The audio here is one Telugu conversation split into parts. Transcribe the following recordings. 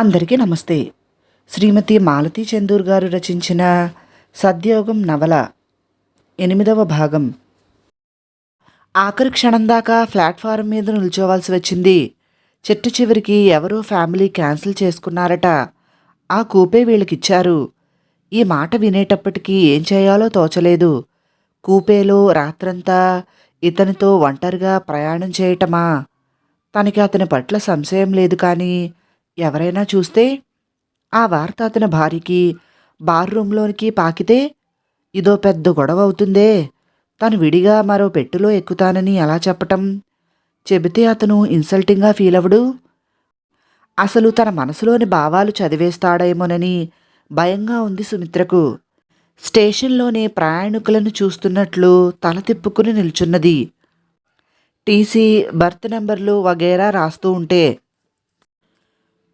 అందరికీ నమస్తే. శ్రీమతి మాలతీ చందూర్ గారు రచించిన సద్యోగం నవల ఎనిమిదవ భాగం. ఆఖరి క్షణం దాకా ప్లాట్ఫారం మీద నిల్చోవాల్సి వచ్చింది. చెట్టు చివరికి ఎవరో ఫ్యామిలీ క్యాన్సిల్ చేసుకున్నారట. ఆ కూపే వీళ్ళకిచ్చారు. ఈ మాట వినేటప్పటికీ ఏం చేయాలో తోచలేదు. కూపేలో రాత్రంతా ఇతనితో ఒంటరిగా ప్రయాణం చేయటమా? తనకి అతని పట్ల సంశయం లేదు కానీ ఎవరైనా చూస్తే ఆ వార్త అతని భార్యకి బార్ రూంలోనికి పాకితే ఇదో పెద్ద గొడవ అవుతుందే. తను విడిగా మరో పెట్టులో ఎక్కుతానని ఎలా చెప్పటం చెబితే అతను ఇన్సల్టింగ్గా ఫీల్ అవడు అసలు తన మనసులోని భావాలు చదివేస్తాడేమోనని భయంగా ఉంది సుమిత్రకు. స్టేషన్లోని ప్రయాణికులను చూస్తున్నట్లు తల తిప్పుకుని నిల్చున్నది. టీసీ బర్త్ నెంబర్లు వగేరా రాస్తూ ఉంటే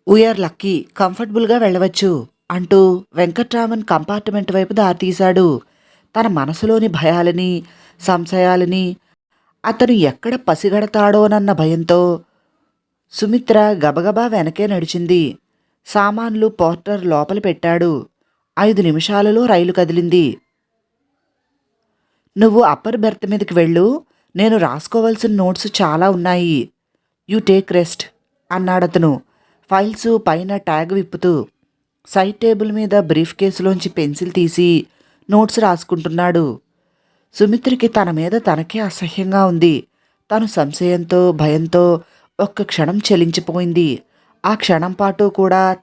వీఆర్ లక్కీ కంఫర్టబుల్గా వెళ్ళవచ్చు. అంటూ వెంకట్రామన్ కంపార్ట్మెంట్ వైపు దారితీశాడు. తన మనసులోని భయాలని సంశయాలని అతను ఎక్కడ పసిగడతాడోనన్న భయంతో సుమిత్ర గబగబా వెనకే నడిచింది. సామాన్లు పోర్టర్ లోపల పెట్టాడు. ఐదు నిమిషాలలో రైలు కదిలింది. నువ్వు అప్పర్ బెర్త్ మీదకి వెళ్ళు. నేను రాసుకోవాల్సిన నోట్స్ చాలా ఉన్నాయి. యూ టేక్ రెస్ట్ అన్నాడతను. ఫైల్స్ పైన ట్యాగ్ విప్పుతూ సైడ్ టేబుల్ మీద బ్రీఫ్ కేసులోంచి పెన్సిల్ తీసి నోట్స్ రాసుకుంటున్నాడు. సుమిత్రికి తన మీద తనకే అసహ్యంగా ఉంది. తను సంశయంతో భయంతో ఒక్క క్షణం చెలించిపోయింది. ఆ క్షణం పాటు కూడా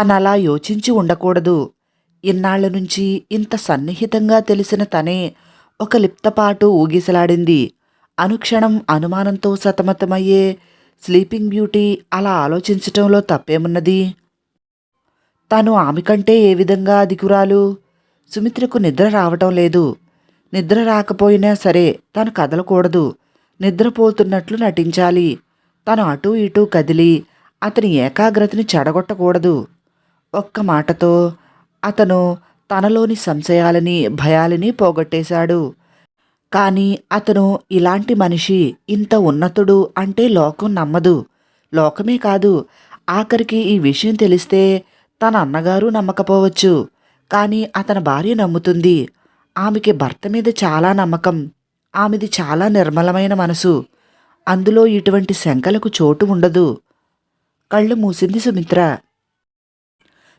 తనలా యోచించి ఉండకూడదు. ఇన్నాళ్ళ నుంచి ఇంత సన్నిహితంగా తెలిసిన తనే ఒక లిప్తపాటు ఊగిసలాడింది. అనుక్షణం అనుమానంతో సతమతమయ్యే స్లీపింగ్ బ్యూటీ అలా ఆలోచించటంలో తప్పేమున్నది? తాను ఆమె కంటే ఏ విధంగా అధికురాలు? సుమిత్రకు నిద్ర రావటం లేదు. నిద్ర రాకపోయినా సరే తను కదలకూడదు. నిద్రపోతున్నట్లు నటించాలి. తను అటూ ఇటూ కదిలి అతని ఏకాగ్రతని చెడగొట్టకూడదు. ఒక్క మాటతో అతను తనలోని సంశయాలని భయాలని పోగొట్టేశాడు. కానీ అతను ఇలాంటి మనిషి ఇంత ఉన్నతుడు అంటే లోకం నమ్మదు. లోకమే కాదు ఆఖరికి ఈ విషయం తెలిస్తే తన అన్నగారు నమ్మకపోవచ్చు. కానీ అతని భార్య నమ్ముతుంది. ఆమెకి భర్త మీద చాలా నమ్మకం. ఆమెది చాలా నిర్మలమైన మనసు. అందులో ఇటువంటి శంకలకు చోటు ఉండదు. కళ్ళు మూసింది సుమిత్ర.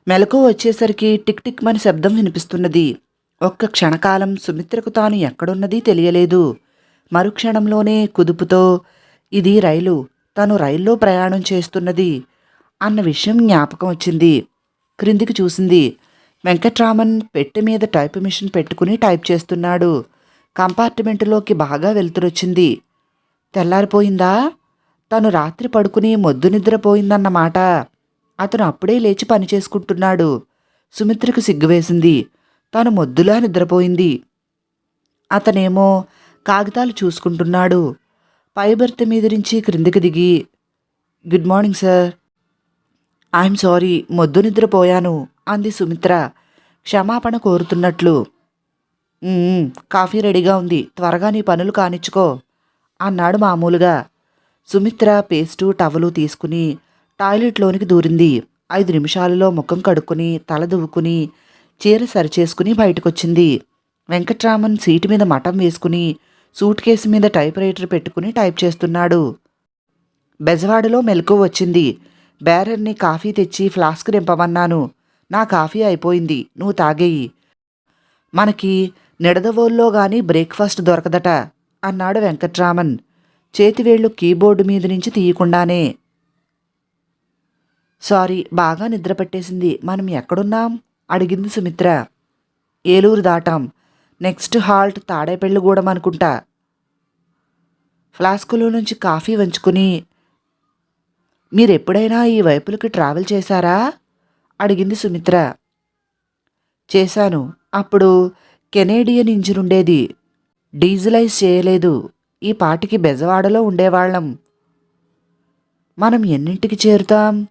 మెలకు వచ్చేసరికి టిక్ టిక్ మని శబ్దం వినిపిస్తున్నది. ఒక్క క్షణకాలం సుమిత్రకు తాను ఎక్కడున్నది తెలియలేదు. మరుక్షణంలోనే కుదుపుతో ఇది రైలు తను రైల్లో ప్రయాణం చేస్తున్నది అన్న విషయం జ్ఞాపకం వచ్చింది. క్రిందికి చూసింది వెంకట్రామన్ పెట్టె మీద టైప్ మిషన్ పెట్టుకుని టైప్ చేస్తున్నాడు. కంపార్ట్మెంటులోకి బాగా వెలుతురొచ్చింది తెల్లారిపోయిందా? తను రాత్రి పడుకుని మొద్దు నిద్రపోయిందన్నమాట. అతను అప్పుడే లేచి పని చేసుకుంటున్నాడు సుమిత్రకు సిగ్గువేసింది తాను మొద్దులా నిద్రపోయింది. అతనేమో కాగితాలు చూసుకుంటున్నాడు. పై మీద నుంచి క్రిందికి దిగి good morning sir. I'm sorry మొద్దు నిద్రపోయాను అంది సుమిత్ర క్షమాపణ కోరుతున్నట్లు. కాఫీ రెడీగా ఉంది త్వరగా నీ పనులు కానిచ్చుకో అన్నాడు మామూలుగా. సుమిత్ర పేస్టు టవలు తీసుకుని టాయిలెట్లోనికి దూరింది. ఐదు నిమిషాలలో ముఖం కడుక్కుని తల దువ్వుకుని చీర సరిచేసుకుని బయటకొచ్చింది. వెంకట్రామన్ సీటు మీద మఠం వేసుకుని సూట్ కేసు మీద టైప్ రైటర్ పెట్టుకుని టైప్ చేస్తున్నాడు. బెజవాడలో మెలకు వచ్చింది. బేరర్ని కాఫీ తెచ్చి ఫ్లాస్క్ నింపమన్నాను నా కాఫీ అయిపోయింది. నువ్వు తాగేయి. మనకి నిడదవోల్లో గాని బ్రేక్ఫాస్ట్ దొరకదట అన్నాడు వెంకట్రామన్. చేతివేళ్ళు కీబోర్డు మీద నుంచి తీయకుండానే. సారీ బాగా నిద్రపట్టేసింది మనం ఎక్కడున్నాం? అడిగింది సుమిత్ర. ఏలూరు దాటాం. నెక్స్ట్ హాల్ట్ తాడేపల్లిగూడెం అనుకుంటా. ఫ్లాస్కులో నుంచి కాఫీ వంచుకుని మీరెప్పుడైనా ఈ వైపులకి ట్రావెల్ చేశారా? అడిగింది సుమిత్ర. చేశాను. అప్పుడు కెనేడియన్ ఇంజిన్ ఉండేది. డీజిలైజ్ చేయలేదు. ఈ పాటికి బెజవాడలో ఉండేవాళ్ళం. మనం ఎన్నింటికి చేరుతాం?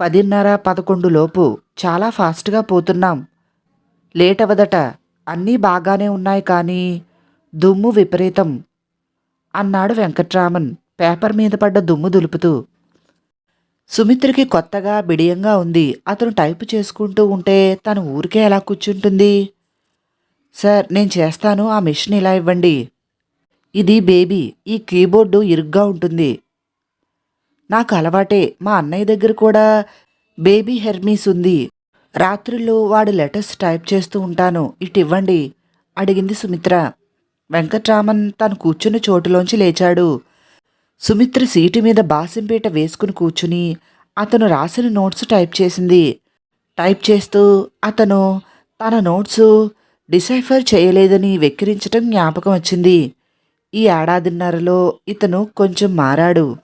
పదిన్నర పదకొండు లోపు. చాలా ఫాస్ట్గా పోతున్నాం. లేట్ అవదట అన్నీ బాగానే ఉన్నాయి కానీ దుమ్ము విపరీతం అన్నాడు వెంకట్రామన్ పేపర్ మీద పడ్డ దుమ్ము దులుపుతూ. సుమిత్రకి కొత్తగా బిడియంగా ఉంది. అతను టైపు చేసుకుంటూ ఉంటే తను ఊరికే ఎలా కూర్చుంటుంది? సార్ నేను చేస్తాను. ఆ మిషన్ ఇలా ఇవ్వండి. ఇది బేబీ. ఈ కీబోర్డు ఇరుగ్గా ఉంటుంది. నాకు అలవాటే. మా అన్నయ్య దగ్గర కూడా బేబీ హెర్మీస్ ఉంది. రాత్రుల్లో వాడు లెటర్స్ టైప్ చేస్తూ ఉంటాను. ఇటు ఇవ్వండి అడిగింది సుమిత్ర. వెంకట్రామన్ తను కూర్చున్న చోటులోంచి లేచాడు. సుమిత్ర సీటు మీద బాసింపేట వేసుకుని కూర్చుని అతను రాసిన నోట్స్ టైప్ చేసింది. టైప్ చేస్తూ అతను తన నోట్స్ డిసైఫర్ చేయలేదని వెక్కిరించటం జ్ఞాపకం వచ్చింది. ఈ ఏడాదిన్నరలో ఇతను కొంచెం మారాడు.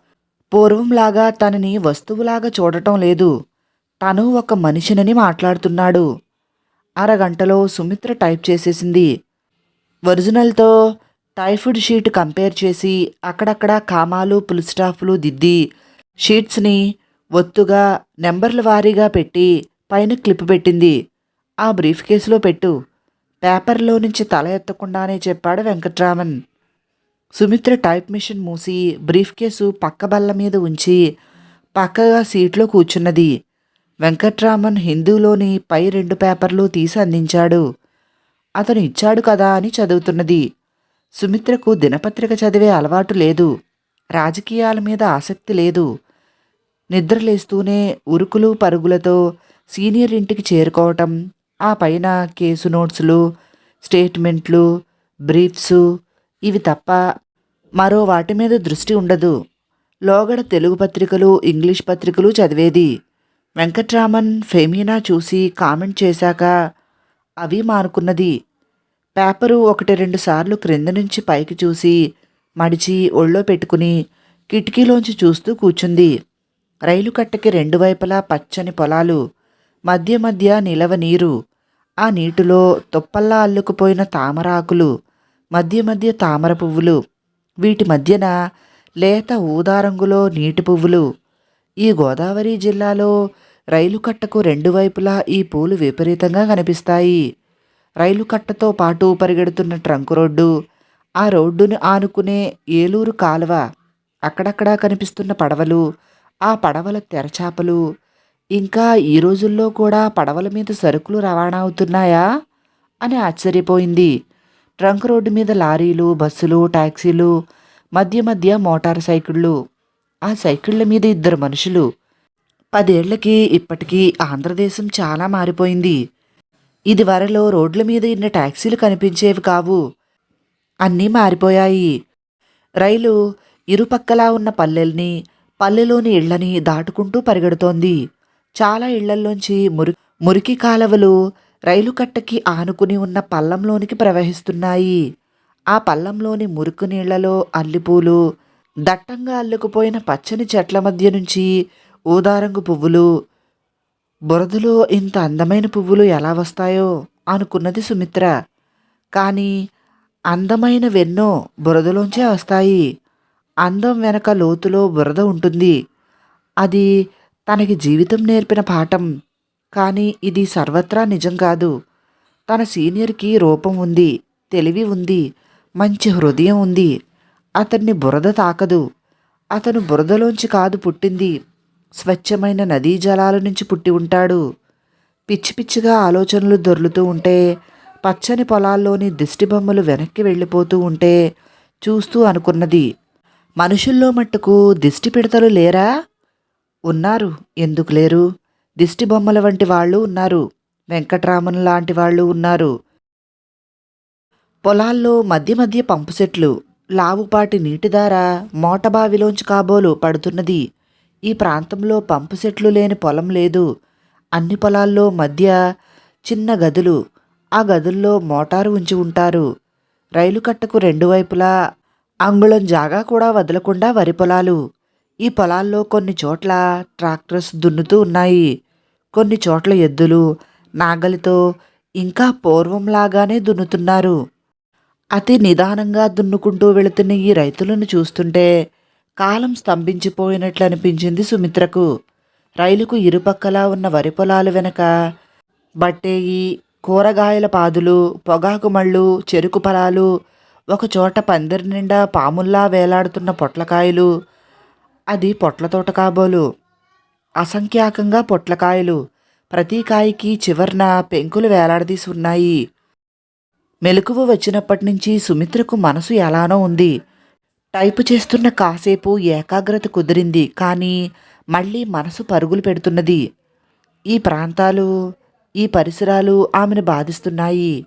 పూర్వంలాగా తనని వస్తువులాగా చూడటం లేదు. తను ఒక మనిషినని మాట్లాడుతున్నాడు. అరగంటలో సుమిత్ర టైప్ చేసేసింది. ఒరిజినల్తో టైఫుడ్ షీట్ కంపేర్ చేసి అక్కడక్కడ కామాలు పుల్ స్టాఫ్లు దిద్ది షీట్స్ని ఒత్తుగా నెంబర్ల వారీగా పెట్టి పైన క్లిప్ పెట్టింది. ఆ బ్రీఫ్ కేసులో పెట్టు. పేపర్లో నుంచి తల ఎత్తకుండానే చెప్పాడు వెంకట్రామన్. సుమిత్ర టైప్ మిషన్ మూసి బ్రీఫ్ కేసు పక్క బల్ల మీద ఉంచి పక్కగా సీట్లో కూర్చున్నది. వెంకట్రామన్ హిందూలోని పై రెండు పేపర్లు తీసి అందించాడు. అతను ఇచ్చాడు కదా అని చదువుతున్నది. సుమిత్రకు దినపత్రిక చదివే అలవాటు లేదు. రాజకీయాల మీద ఆసక్తి లేదు. నిద్రలేస్తూనే ఉరుకులు పరుగులతో సీనియర్ ఇంటికి చేరుకోవటం ఆ పైన కేసు నోట్సులు స్టేట్మెంట్లు బ్రీఫ్సు ఇవి తప్ప మరో వాటి మీద దృష్టి ఉండదు. లోగడ తెలుగు పత్రికలు ఇంగ్లీష్ పత్రికలు చదివేది. వెంకట్రామన్ ఫెమీనా చూసి కామెంట్ చేశాక అవి మానుకున్నది. పేపరు ఒకటి రెండు సార్లు క్రింద నుంచి పైకి చూసి మడిచి ఒళ్ళో పెట్టుకుని కిటికీలోంచి చూస్తూ కూర్చుంది. రైలు కట్టకి రెండు వైపులా పచ్చని పొలాలు మధ్య మధ్య నిలవ నీరు ఆ నీటిలో తుప్పల్లా అల్లుకుపోయిన తామరాకులు మధ్య మధ్య తామర పువ్వులు వీటి మధ్యన లేత ఊదా రంగులో నీటి పువ్వులు. ఈ గోదావరి జిల్లాలో రైలు కట్టకు రెండు వైపులా ఈ పూలు విపరీతంగా కనిపిస్తాయి. రైలు కట్టతో పాటు పరిగెడుతున్న ట్రంక్ రోడ్డు ఆ రోడ్డును ఆనుకునే ఏలూరు కాలువ అక్కడక్కడా కనిపిస్తున్న పడవలు ఆ పడవల తెరచాపలు. ఇంకా ఈ రోజుల్లో కూడా పడవల మీద సరుకులు రవాణా అవుతున్నాయా? అని ఆశ్చర్యపోయింది. ట్రంక్ రోడ్డు మీద లారీలు బస్సులు టాక్సీలు మధ్య మధ్య మోటార్ సైకిళ్ళు. ఆ సైకిళ్ళ మీద ఇద్దరు మనుషులు పదేళ్ళకి ఇప్పటికీ ఆంధ్రదేశం చాలా మారిపోయింది. ఇదివరలో రోడ్ల మీద ఇన్న టాక్సీలు కనిపించేవి కావు. అన్నీ మారిపోయాయి. రైలు ఇరుపక్కలా ఉన్న పల్లెల్ని పల్లెలోని ఇళ్ళని దాటుకుంటూ పరిగెడుతోంది. చాలా ఇళ్ళల్లోంచి మురి మురికి కాలవలు రైలు కట్టకి ఆనుకుని ఉన్న పల్లంలోనికి ప్రవహిస్తున్నాయి. ఆ పల్లంలోని మురుకు నీళ్ళలో అల్లిపూలు దట్టంగా అల్లుకుపోయిన పచ్చని చెట్ల మధ్య నుంచి ఊదారంగు పువ్వులు బురదలో ఇంత అందమైన పువ్వులు ఎలా వస్తాయో అనుకున్నది సుమిత్ర. కానీ అందమైనవెన్నో బురదలోంచే వస్తాయి. అందం వెనక లోతులో బురద ఉంటుంది. అది తనకి జీవితం నేర్పిన పాఠం. కానీ ఇది సర్వత్రా నిజం కాదు. తన సీనియర్కి రూపం ఉంది తెలివి ఉంది మంచి హృదయం ఉంది. అతన్ని బురద తాకదు. అతను బురదలోంచి కాదు పుట్టింది. స్వచ్ఛమైన నదీ జలాల నుంచి పుట్టి ఉంటాడు. పిచ్చి పిచ్చిగా ఆలోచనలు దొర్లుతూ ఉంటే పచ్చని పొలాల్లోని దిష్టిబొమ్మలు వెనక్కి వెళ్ళిపోతూ ఉంటే చూస్తూ అనుకున్నది మనుషుల్లో మట్టుకు దిష్టి పిడతలు లేరా? ఉన్నారు. ఎందుకు లేరు? దిష్టి బొమ్మల వంటి వాళ్ళు ఉన్నారు. వెంకట్రామన్ లాంటి వాళ్ళు ఉన్నారు. పొలాల్లో మధ్య మధ్య పంపు సెట్లు లావుపాటి నీటిదార మోటబావిలోంచి కాబోలు పడుతున్నది. ఈ ప్రాంతంలో పంపు సెట్లు లేని పొలం లేదు. అన్ని పొలాల్లో మధ్య చిన్న గదులు ఆ గదుల్లో మోటారు ఉంచి ఉంటారు. రైలు కట్టకు రెండు వైపులా అంగుళం జాగా కూడా వదలకుండా వరి పొలాలు. ఈ పొలాల్లో కొన్ని చోట్ల ట్రాక్టర్స్ దున్నుతూ ఉన్నాయి. కొన్ని చోట్ల ఎద్దులు నాగలితో ఇంకా పూర్వంలాగానే దున్నుతున్నారు. అతి నిదానంగా దున్నుకుంటూ వెళుతున్న ఈ రైతులను చూస్తుంటే కాలం స్తంభించిపోయినట్లు అనిపించింది సుమిత్రకు. రైలుకు ఇరుపక్కలా ఉన్న వరి పొలాలు వెనక బట్టేయి కూరగాయల పాదులు పొగాకు మళ్ళు చెరుకు పొలాలు ఒకచోట పందిరి నిండా పాముల్లా వేలాడుతున్న పొట్లకాయలు. అది పొట్ల తోట కాబోలు. అసంఖ్యాకంగా పొట్లకాయలు. ప్రతి కాయకి చివర్న పెంకులు వేలాడదీసి ఉన్నాయి. మెలకువ వచ్చినప్పటి నుంచి సుమిత్రకు మనసు ఎలానో ఉంది. టైపు చేస్తున్న కాసేపు ఏకాగ్రత కుదిరింది కానీ మళ్ళీ మనసు పరుగులు పెడుతున్నది. ఈ ప్రాంతాలు ఈ పరిసరాలు ఆమెను బాధిస్తున్నాయి.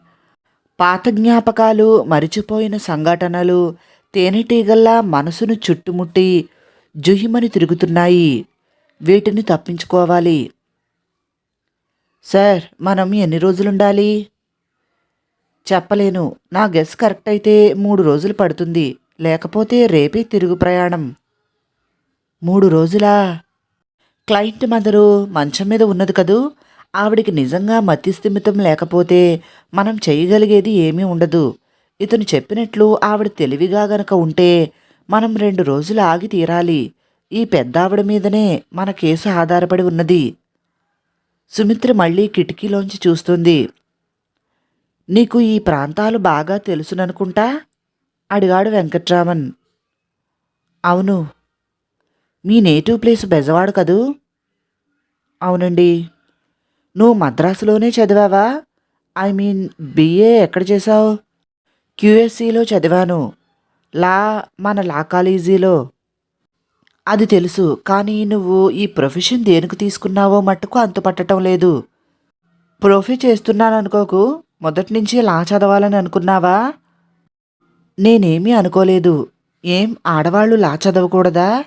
పాత జ్ఞాపకాలు మరిచిపోయిన సంఘటనలు తేనెటీగల్లా మనసును చుట్టుముట్టి జుహిమని తిరుగుతున్నాయి. వీటిని తప్పించుకోవాలి. సార్ మనం ఎన్ని రోజులుండాలి? చెప్పలేను. నా గెస్ కరెక్ట్ అయితే మూడు రోజులు పడుతుంది. లేకపోతే రేపే తిరుగు ప్రయాణం. మూడు రోజులా? క్లయింట్ మదరు మంచం మీద ఉన్నది కదూ? ఆవిడికి నిజంగా మతిస్థిమితం లేకపోతే మనం చేయగలిగేది ఏమీ ఉండదు. ఇతను చెప్పినట్లు ఆవిడ తెలివిగా గనక ఉంటే మనం రెండు రోజులు ఆగి తీరాలి. ఈ పెద్దావిడ మీదనే మన కేసు ఆధారపడి ఉన్నది. సుమిత్ర మళ్ళీ కిటికీలోంచి చూస్తుంది. నీకు ఈ ప్రాంతాలు బాగా తెలుసుననుకుంటా? అడిగాడు వెంకట్రామన్. అవును మీ నేటివ్ ప్లేస్ బెజవాడ కదూ? అవునండి. నువ్వు మద్రాసులోనే చదివావా? ఐ మీన్ బిఏ ఎక్కడ చేశావు? క్యూఎస్సిలో చదివాను. లా మన లా కాలేజీలో. అది తెలుసు కానీ నువ్వు ఈ ప్రొఫెషన్ దేనికి తీసుకున్నావో మట్టుకు అంతుపట్టడం లేదు. ప్రొఫీ చేస్తున్నాననుకోకు మొదటి నుంచి లా చదవాలని అనుకున్నావా? నేనేమీ అనుకోలేదు. ఏం ఆడవాళ్ళు లా చదవకూడదా?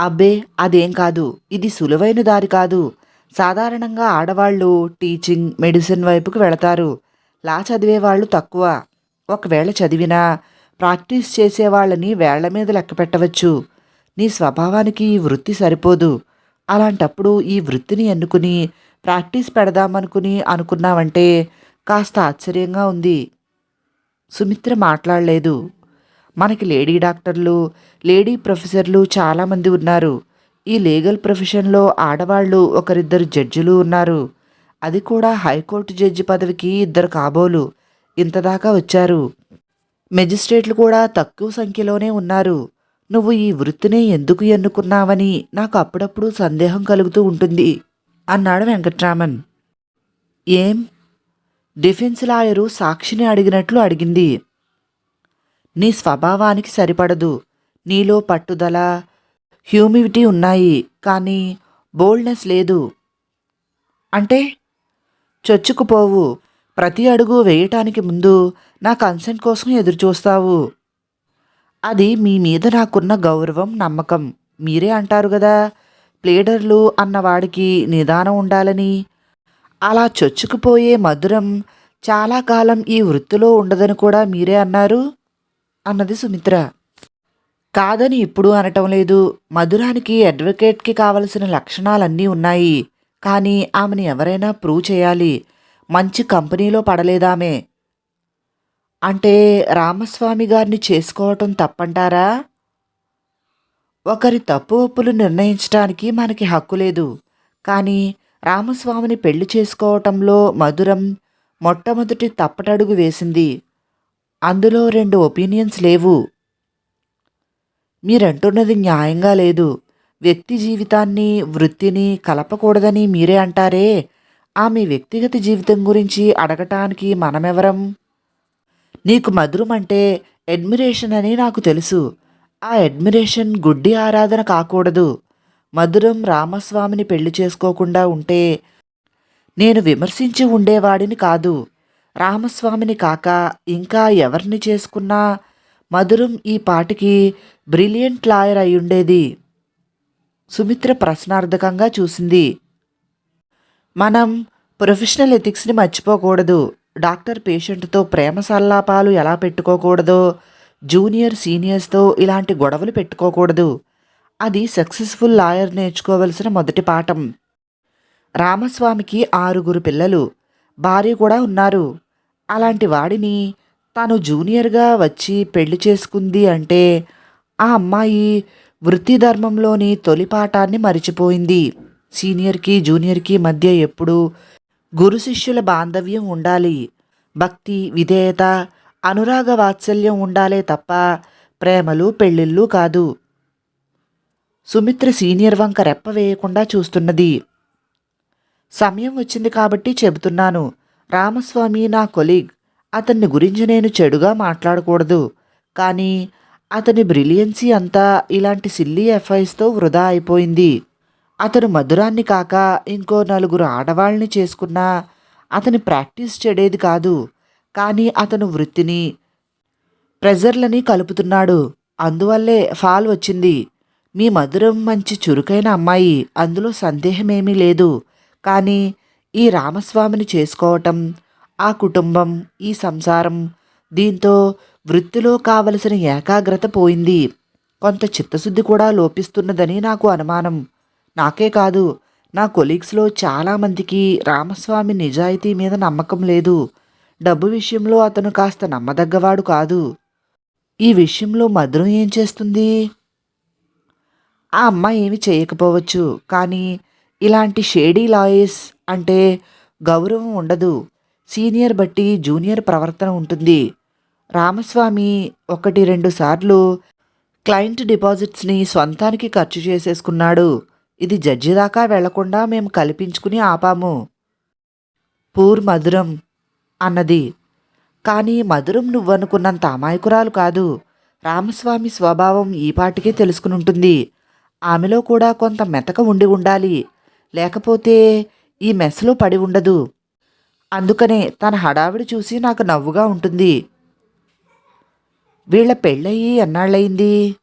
అబ్బే అదేం కాదు. ఇది సులువైన దారి కాదు. సాధారణంగా ఆడవాళ్ళు టీచింగ్ మెడిసిన్ వైపుకు వెళతారు. లా చదివేవాళ్ళు తక్కువ. ఒకవేళ చదివినా ప్రాక్టీస్ చేసేవాళ్ళని వేళ్ళ మీద లెక్క పెట్టవచ్చు. నీ స్వభావానికి ఈ వృత్తి సరిపోదు. అలాంటప్పుడు ఈ వృత్తిని ఎన్నుకుని ప్రాక్టీస్ పెడదామనుకుని అనుకున్నావంటే కాస్త ఆశ్చర్యంగా ఉంది. సుమిత్ర మాట్లాడలేదు. మనకి లేడీ డాక్టర్లు లేడీ ప్రొఫెసర్లు చాలామంది ఉన్నారు. ఈ లీగల్ ప్రొఫెషన్లో ఆడవాళ్ళు ఒకరిద్దరు జడ్జిలు ఉన్నారు. అది కూడా హైకోర్టు జడ్జి పదవికి ఇద్దరు కాబోలు. ఇంతదాకా వచ్చారు. మెజిస్ట్రేట్లు కూడా తక్కువ సంఖ్యలోనే ఉన్నారు. నువ్వు ఈ వృత్తిని ఎందుకు ఎన్నుకున్నావని నాకు అప్పుడప్పుడు సందేహం కలుగుతూ ఉంటుంది అన్నాడు వెంకట్రామన్. ఏం? డిఫెన్స్ లాయరు సాక్షిని అడిగినట్లు అడిగింది. నీ స్వభావానికి సరిపడదు. నీలో పట్టుదల హ్యూమిడిటీ ఉన్నాయి కానీ బోల్డ్నెస్ లేదు. అంటే? చొచ్చుకుపోవు. ప్రతి అడుగు వేయటానికి ముందు నా కన్సెంట్ కోసం ఎదురుచూస్తావు. అది మీ మీద నాకున్న గౌరవం నమ్మకం. మీరే అంటారు కదా ప్లేడర్లు అన్నవాడికి నిదానం ఉండాలని అలా చొచ్చుకుపోయే మధురం చాలా కాలం ఈ వృత్తిలో ఉండదని కూడా మీరే అన్నారు? అన్నది సుమిత్ర. కాదని ఇప్పుడు అనటం లేదు. మధురానికి అడ్వకేట్కి కావలసిన లక్షణాలన్నీ ఉన్నాయి. కానీ ఆమెను ఎవరైనా ప్రూవ్ చేయాలి. మంచి కంపెనీలో పడలేదామే. అంటే రామస్వామి గారిని చేసుకోవటం తప్పంటారా? ఒకరి తప్పు ఒప్పులు నిర్ణయించడానికి మనకి హక్కు లేదు. కానీ రామస్వామిని పెళ్ళి చేసుకోవటంలో మధురం మొట్టమొదటి తప్పటడుగు వేసింది. అందులో రెండు ఒపీనియన్స్ లేవు. మీరంటున్నది న్యాయంగా లేదు. వ్యక్తి జీవితాన్ని వృత్తిని కలపకూడదని మీరే అంటారే? ఆమె వ్యక్తిగత జీవితం గురించి అడగటానికి మనమెవరం? నీకు మధురం అంటే అడ్మిరేషన్ అని నాకు తెలుసు. ఆ అడ్మిరేషన్ గుడ్డి ఆరాధన కాకూడదు. మధురం రామస్వామిని పెళ్ళి చేసుకోకుండా ఉంటే నేను విమర్శించి ఉండేవాడిని కాదు. రామస్వామిని కాక ఇంకా ఎవరిని చేసుకున్నా మధురం ఈ పాటికి బ్రిలియంట్ లాయర్ అయ్యుండేది సుమిత్ర ప్రశ్నార్థకంగా చూసింది. మనం ప్రొఫెషనల్ ఎథిక్స్ని మర్చిపోకూడదు. డాక్టర్ పేషెంట్తో ప్రేమ సల్లాపాలు ఎలా పెట్టుకోకూడదో జూనియర్ సీనియర్స్తో ఇలాంటి గొడవలు పెట్టుకోకూడదు. అది సక్సెస్ఫుల్ లాయర్ నేర్చుకోవలసిన మొదటి పాఠం. రామస్వామికి ఆరుగురు పిల్లలు భార్య కూడా ఉన్నారు. అలాంటి వాడిని తాను జూనియర్గా వచ్చి పెళ్ళి చేసుకుంది అంటే ఆ అమ్మాయి వృత్తి ధర్మంలోని తొలి పాఠాన్ని మరిచిపోయింది. సీనియర్కి జూనియర్కి మధ్య ఎప్పుడూ గురు శిష్యుల బాంధవ్యం ఉండాలి. భక్తి విధేయత అనురాగ వాత్సల్యం ఉండాలే తప్ప ప్రేమలు పెళ్ళిళ్ళు కాదు. సుమిత్ర సీనియర్ వంక రెప్ప వేయకుండా చూస్తున్నది. సమయం వచ్చింది కాబట్టి చెబుతున్నాను. రామస్వామి నా కొలీగ్. అతన్ని గురించి నేను చెడుగా మాట్లాడకూడదు. కానీ అతని బ్రిలియన్సీ అంతా ఇలాంటి సిల్లీ ఎఫ్ఐస్తో వృధా అయిపోయింది. అతను మధురాన్ని కాక ఇంకో నలుగురు ఆడవాళ్ళని చేసుకున్నా అతని ప్రాక్టీస్ చెడేది కాదు. కానీ అతను వృత్తిని ప్రెజర్లని కలుపుతున్నాడు. అందువల్లే ఫాల్ వచ్చింది. మీ మధురం మంచి చురుకైన అమ్మాయి అందులో సందేహమేమీ లేదు. కానీ ఈ రామస్వామిని చేసుకోవటం ఆ కుటుంబం ఈ సంసారం దీంతో వృత్తిలో కావలసిన ఏకాగ్రత పోయింది. కొంత చిత్తశుద్ధి కూడా లోపిస్తున్నదని నాకు అనుమానం. నాకే కాదు నా కొలీగ్స్లో చాలామందికి రామస్వామి నిజాయితీ మీద నమ్మకం లేదు. డబ్బు విషయంలో అతను కాస్త నమ్మదగ్గవాడు కాదు. ఈ విషయంలో మధురం ఏం చేస్తుంది? ఆ అమ్మాయి ఏమి చేయకపోవచ్చు. కానీ ఇలాంటి షేడీ లాయర్స్ అంటే గౌరవం ఉండదు. సీనియర్ బట్టి జూనియర్ ప్రవర్తన ఉంటుంది. రామస్వామి ఒకటి రెండు సార్లు క్లయింట్ డిపాజిట్స్ని సొంతానికి ఖర్చు చేసేసుకున్నాడు. ఇది జడ్జి దాకా వెళ్ళకుండా మేము కల్పించుకుని ఆపాము. పూర్ మధురం అన్నది. కానీ మధురం నువ్వనుకున్నంత అమాయకురాలు కాదు. రామస్వామి స్వభావం ఈపాటికే తెలుసుకుని ఉంటుంది. ఆమెలో కూడా కొంత మెతక ఉండి ఉండాలి. లేకపోతే ఈ మెస్లో పడి ఉండదు. అందుకనే తన హడావిడి చూసి నాకు నవ్వుగా ఉంటుంది. వీళ్ళ పెళ్ళయి ఎన్నాళ్ళయింది?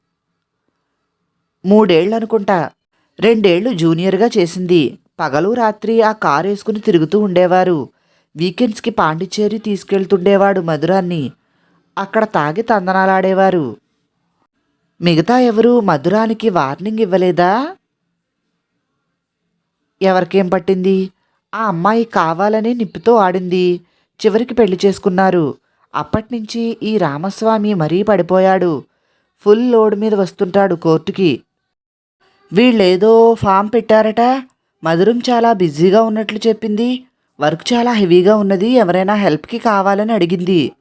మూడేళ్ళు అనుకుంటా రెండేళ్ళు జూనియర్గా చేసింది. పగలు రాత్రి ఆ కారు వేసుకుని తిరుగుతూ ఉండేవారు. వీకెండ్స్కి పాండిచ్చేరి తీసుకెళ్తుండేవాడు మధురాన్ని. అక్కడ తాగి తందనాలాడేవారు. మిగతా ఎవరు మధురానికి వార్నింగ్ ఇవ్వలేదా? ఎవరికేం పట్టింది? ఆ అమ్మాయి కావాలని నిప్పుతో ఆడింది. చివరికి పెళ్ళి చేసుకున్నారు. అప్పటినుంచి ఈ రామస్వామి మరీ పడిపోయాడు. ఫుల్ లోడ్ మీద వస్తుంటాడు కోర్టుకి. వీళ్ళేదో ఫామ్ పెట్టారట. మధురం చాలా బిజీగా ఉన్నట్లు చెప్పింది. వర్క్ చాలా హెవీగా ఉన్నది. ఎవరైనా హెల్ప్కి కావాలని అడిగింది.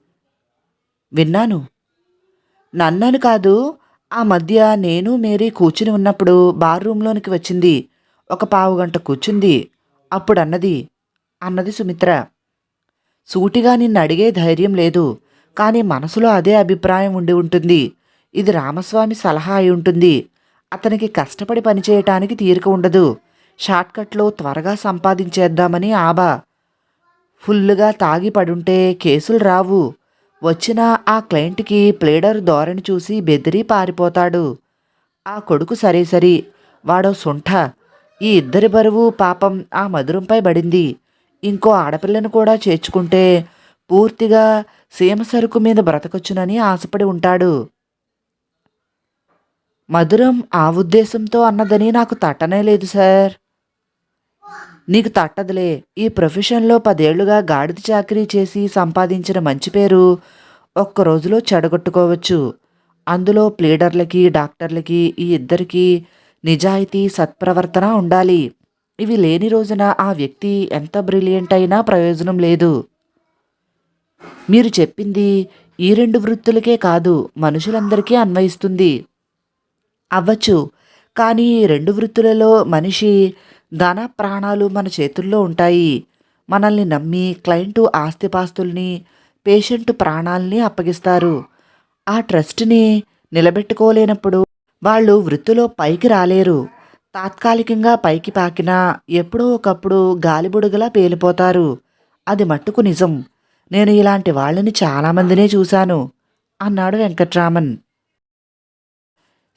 విన్నాను. నన్నను కాదు ఆ మధ్య నేను మేరీ కూర్చుని ఉన్నప్పుడు బార్ రూమ్లోనికి వచ్చింది. ఒక పావు గంట కూర్చుంది. అప్పుడు అన్నది అన్నది సుమిత్ర సూటిగా నిన్ను అడిగే ధైర్యం లేదు కానీ మనసులో అదే అభిప్రాయం ఉండి ఉంటుంది. ఇది రామస్వామి సలహా అయి ఉంటుంది. అతనికి కష్టపడి పనిచేయటానికి తీరిక ఉండదు. షార్ట్కట్లో త్వరగా సంపాదించేద్దామని ఆబా ఫుల్లుగా తాగి పడుంటే కేసులు రావు. వచ్చిన ఆ క్లయింట్కి ప్లేడర్ ధోరణి చూసి బెదిరి పారిపోతాడు. ఆ కొడుకు సరే సరి వాడో సుంఠ. ఈ ఇద్దరి బరువు పాపం ఆ మధురంపై పడింది. ఇంకో ఆడపిల్లను కూడా చేర్చుకుంటే పూర్తిగా సీమ సరుకు మీద బ్రతకొచ్చునని ఆశపడి ఉంటాడు. మధురం ఆ ఉద్దేశంతో అన్నదని నాకు తట్టనే లేదు సార్. నీకు తట్టదులే. ఈ ప్రొఫెషన్లో పదేళ్ళుగా గాడిద చాకరీ చేసి సంపాదించిన మంచి పేరు ఒక్క రోజులో చెడగొట్టుకోవచ్చు. అందులో ప్లీడర్లకి డాక్టర్లకి ఈ ఇద్దరికీ నిజాయితీ సత్ప్రవర్తన ఉండాలి. ఇవి లేని రోజున ఆ వ్యక్తి ఎంత బ్రిలియంట్ అయినా ప్రయోజనం లేదు. మీరు చెప్పింది ఈ రెండు వృత్తులకే కాదు మనుషులందరికీ అన్వయిస్తుంది. అవ్వచ్చు కానీ ఈ రెండు వృత్తులలో మనిషి ధన ప్రాణాలు మన చేతుల్లో ఉంటాయి. మనల్ని నమ్మి క్లయింటు ఆస్తిపాస్తుల్ని పేషెంట్ ప్రాణాల్ని అప్పగిస్తారు. ఆ ట్రస్ట్ని నిలబెట్టుకోలేనప్పుడు వాళ్ళు వృత్తిలో పైకి రాలేరు. తాత్కాలికంగా పైకి పాకినా ఎప్పుడో ఒకప్పుడు గాలిబుడుగలా పేలిపోతారు. అది మట్టుకు నిజం. నేను ఇలాంటి వాళ్ళని చాలామందినే చూశాను. అన్నాడు వెంకట్రామన్.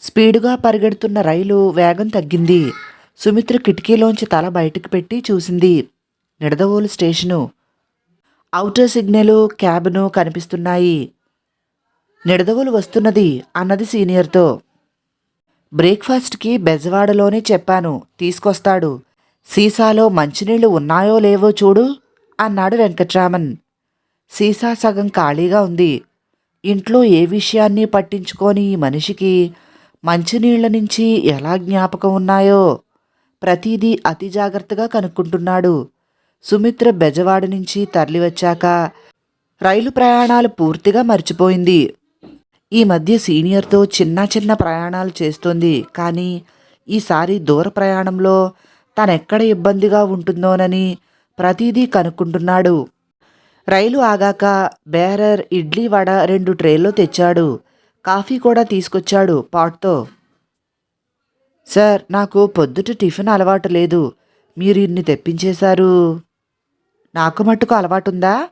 స్పీడుగా పరిగెడుతున్న రైలు వేగం తగ్గింది. సుమిత్ర కిటికీలోంచి తల బయటకు పెట్టి చూసింది నిడదవోలు స్టేషను. అవుటర్ సిగ్నలు క్యాబ్ను కనిపిస్తున్నాయి. నిడదవోలు వస్తున్నది అన్నది సీనియర్తో. బ్రేక్ఫాస్ట్కి బెజవాడలోనే చెప్పాను తీసుకొస్తాడు. సీసాలో మంచినీళ్ళు ఉన్నాయో లేవో చూడు అన్నాడు వెంకట్రామన్. సీసా సగం ఖాళీగా ఉంది. ఇంట్లో ఏ విషయాన్ని పట్టించుకోని ఈ మనిషికి మంచినీళ్ళ నుంచి ఎలా జ్ఞాపకం ఉన్నాయో ప్రతిదీ అతి జాగ్రత్తగా కనుక్కుంటున్నాడు. సుమిత్ర బెజవాడ నుంచి తరలివచ్చాక రైలు ప్రయాణాలు పూర్తిగా మర్చిపోయింది. ఈ మధ్య సీనియర్తో చిన్న చిన్న ప్రయాణాలు చేస్తోంది. కానీ ఈసారి దూర ప్రయాణంలో తనెక్కడ ఇబ్బందిగా ఉంటుందోనని ప్రతిదీ కనుక్కుంటున్నాడు. రైలు ఆగాక బేరర్ ఇడ్లీ వడ రెండు ట్రేల్లో తెచ్చాడు. కాఫీ కూడా తీసుకొచ్చాడు పాట్తో. సార్ నాకు పొద్దుట టిఫిన్ అలవాటు లేదు. మీరు ఇన్ని తెప్పించేశారు. నాకు మట్టుకు అలవాటుందా?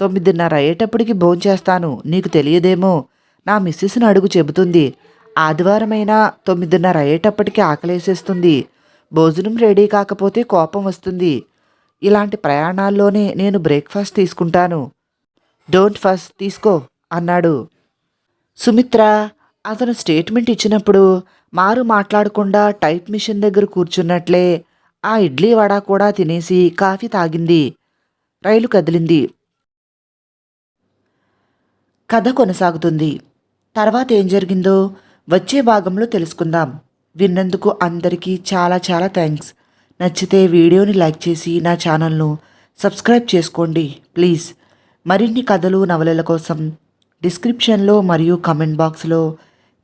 తొమ్మిదిన్నర అయ్యేటప్పటికి భోంచేస్తాను నీకు తెలియదేమో. నా మిస్సెస్ని అడుగు చెబుతుంది. ఆదివారమైనా తొమ్మిదిన్నర అయ్యేటప్పటికి ఆకలేసేస్తుంది. భోజనం రెడీ కాకపోతే కోపం వస్తుంది. ఇలాంటి ప్రయాణాల్లోనే నేను బ్రేక్ఫాస్ట్ తీసుకుంటాను. డోంట్ ఫస్ట్ తీసుకో అన్నాడు. సుమిత్ర అతను స్టేట్మెంట్ ఇచ్చినప్పుడు మారు మాట్లాడకుండా టైప్ మిషన్ దగ్గర కూర్చున్నట్లే ఆ ఇడ్లీ వడ కూడా తినేసి కాఫీ తాగింది. రైలు కదిలింది. కథ కొనసాగుతుంది. తర్వాత ఏం జరిగిందో వచ్చే భాగంలో తెలుసుకుందాం. విన్నందుకు అందరికీ చాలా చాలా థ్యాంక్స్. నచ్చితే వీడియోని లైక్ చేసి నా ఛానల్ను సబ్స్క్రైబ్ చేసుకోండి ప్లీజ్. మరిన్ని కథలు నవలల కోసం డిస్క్రిప్షన్లో మరియు కమెంట్ బాక్స్లో